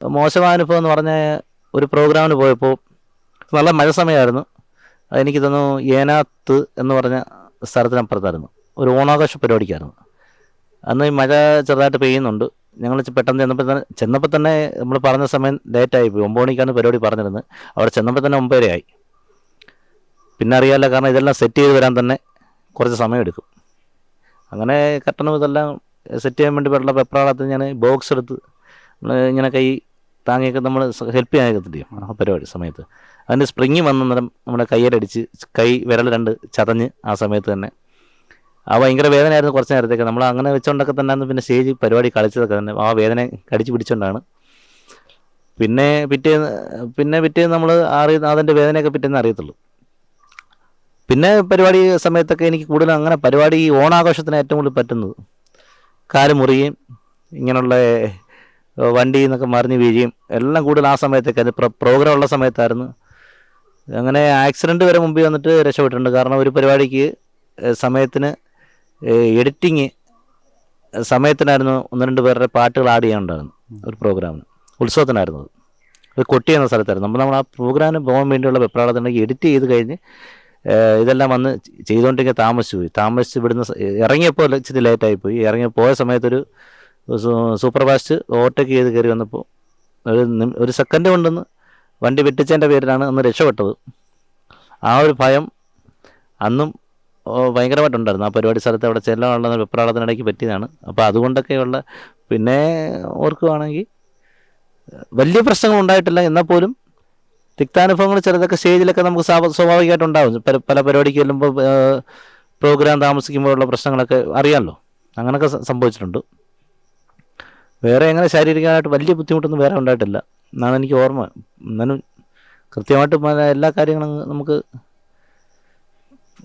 മോശമായ അനുഭവം എന്ന് പറഞ്ഞ ഒരു പ്രോഗ്രാമിന് പോയപ്പോൾ നല്ല മഴ സമയമായിരുന്നു. എനിക്ക് തന്നു ഏനാത്ത് എന്ന് പറഞ്ഞ സ്ഥലത്തിനപ്പുറത്തായിരുന്നു. ഒരു ഓണാഘോഷ പരിപാടിക്കായിരുന്നു. അന്ന് ഈ മഴ ചെറുതായിട്ട് പെയ്യുന്നുണ്ട്. ഞങ്ങൾ പെട്ടെന്ന് ചെന്നപ്പോൾ തന്നെ ചെന്നപ്പോൾ തന്നെ നമ്മൾ പറഞ്ഞ സമയം ലേറ്റായി പോയി. ഒമ്പത് മണിക്കാണ് പരിപാടി പറഞ്ഞിരുന്നത്. അവിടെ ചെന്നപ്പോൾ തന്നെ ഒമ്പതരയായി പിന്നെ അറിയാമല്ലോ കാരണം ഇതെല്ലാം സെറ്റ് ചെയ്ത് വരാൻ തന്നെ കുറച്ച് സമയം എടുക്കും അങ്ങനെ കട്ടണം ഇതെല്ലാം സെറ്റ് ചെയ്യാൻ വേണ്ടി പറ്റുള്ള പെപ്പറാളത്ത് ഞാൻ ബോക്സ് എടുത്ത് ഇങ്ങനെ കൈ താങ്ങിയൊക്കെ നമ്മൾ ഹെൽപ്പ് ചെയ്യാനൊക്കെ ആ പരിപാടി സമയത്ത്. അതിന്റെ സ്പ്രിങ് വന്ന നേരം നമ്മുടെ കയ്യിലടിച്ച് കൈ വിരൽ രണ്ട് ചതഞ്ഞ് ആ സമയത്ത് തന്നെ. ആ ഭയങ്കര വേദനയായിരുന്നു കുറച്ച് നേരത്തേക്ക്. നമ്മൾ അങ്ങനെ വെച്ചുകൊണ്ടൊക്കെ തന്നെ പിന്നെ സ്റ്റേജ് പരിപാടി കളിച്ചതൊക്കെ തന്നെ. ആ വേദന കടിച്ചു പിടിച്ചുകൊണ്ടാണ് പിന്നെ പിറ്റേ പിന്നെ പിറ്റേ നമ്മൾ അറി അതിന്റെ വേദനയൊക്കെ പിറ്റേന്ന് അറിയത്തുള്ളൂ. പിന്നെ പരിപാടി സമയത്തൊക്കെ എനിക്ക് കൂടുതലും അങ്ങനെ പരിപാടി ഈ ഓണാഘോഷത്തിന് ഏറ്റവും കൂടുതൽ പറ്റുന്നത്. കാൽ മുറിയും ഇങ്ങനെയുള്ള വണ്ടിയിൽ നിന്നൊക്കെ മറിഞ്ഞ് വീഴുകയും എല്ലാം കൂടുതൽ ആ സമയത്തൊക്കെ അത് പ്രോഗ്രാം ഉള്ള സമയത്തായിരുന്നു. അങ്ങനെ ആക്സിഡന്റ് വരെ മുമ്പിൽ വന്നിട്ട് രക്ഷപ്പെട്ടിട്ടുണ്ട്. കാരണം ഒരു പരിപാടിക്ക് സമയത്തിന് എഡിറ്റിങ് സമയത്തിനായിരുന്നു ഒന്ന് രണ്ട് പേരുടെ പാട്ടുകൾ ആഡ് ചെയ്യാനുണ്ടായിരുന്നു ഒരു പ്രോഗ്രാമിന് ഉത്സവത്തിനായിരുന്നു അത്. അത് കൊട്ടി എന്ന സ്ഥലത്തായിരുന്നു. നമ്മൾ നമ്മൾ ആ പ്രോഗ്രാമിന് പോകാൻ വേണ്ടിയുള്ള വെപ്രാളത്തിനുണ്ടെങ്കിൽ എഡിറ്റ് ചെയ്ത് കഴിഞ്ഞ് ഇതെല്ലാം വന്ന് ചെയ്തുകൊണ്ടിരിക്കുക താമസിച്ചു പോയി. താമസിച്ച് ഇവിടുന്ന് ഇറങ്ങിയപ്പോൾ ഇച്ചിരി ലേറ്റായി പോയി. ഇറങ്ങി പോയ സമയത്തൊരു സൂപ്പർ ഫാസ്റ്റ് ഓവർടേക്ക് ചെയ്ത് കയറി വന്നപ്പോൾ ഒരു ഒരു സെക്കൻഡ് കൊണ്ടൊന്ന് വണ്ടി വെട്ടിച്ചതിന്റെ പേരിലാണ് അന്ന് രക്ഷപ്പെട്ടത്. ആ ഒരു ഭയം അന്നും ഭയങ്കരമായിട്ടുണ്ടായിരുന്നു. ആ പരിപാടി സ്ഥലത്ത് അവിടെ ചെല്ലാനുള്ള വെപ്രാളത്തിനിടയ്ക്ക് പറ്റിയതാണ്. അപ്പോൾ അതുകൊണ്ടൊക്കെയുള്ള പിന്നെ ഓർക്കുകയാണെങ്കിൽ വലിയ പ്രശ്നങ്ങൾ ഉണ്ടായിട്ടില്ല എന്നാൽ പോലും തിക്താനുഭവങ്ങൾ ചിലതൊക്കെ സ്റ്റേജിലൊക്കെ നമുക്ക് സ്വാഭ- സ്വാഭാവികമായിട്ട് ഉണ്ടാവും. പല പല പരിപാടിക്ക് ചെല്ലുമ്പോൾ പ്രോഗ്രാം താമസിക്കുമ്പോഴുള്ള പ്രശ്നങ്ങളൊക്കെ അറിയാമല്ലോ. അങ്ങനെയൊക്കെ സംഭവിച്ചിട്ടുണ്ട്. വേറെ എങ്ങനെ ശാരീരികമായിട്ട് വലിയ ബുദ്ധിമുട്ടൊന്നും വേറെ ഉണ്ടായിട്ടില്ല. എന്നാണ് എനിക്ക് ഓർമ്മ. എന്നാലും കൃത്യമായിട്ട് എല്ലാ കാര്യങ്ങളും നമുക്ക്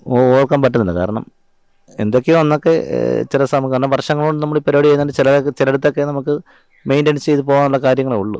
ഓർക്കാൻ പറ്റുന്നില്ല. കാരണം എന്തൊക്കെയോ അന്നൊക്കെ ചില സമയം കാരണം വർഷങ്ങളോട് നമ്മൾ ഈ പരിപാടി ചെയ്യുന്നുണ്ട്. ചില ചിലയിടത്തൊക്കെ നമുക്ക് മെയിന്റെനൻസ് ചെയ്ത് പോകാനുള്ള കാര്യങ്ങളേ ഉള്ളൂ.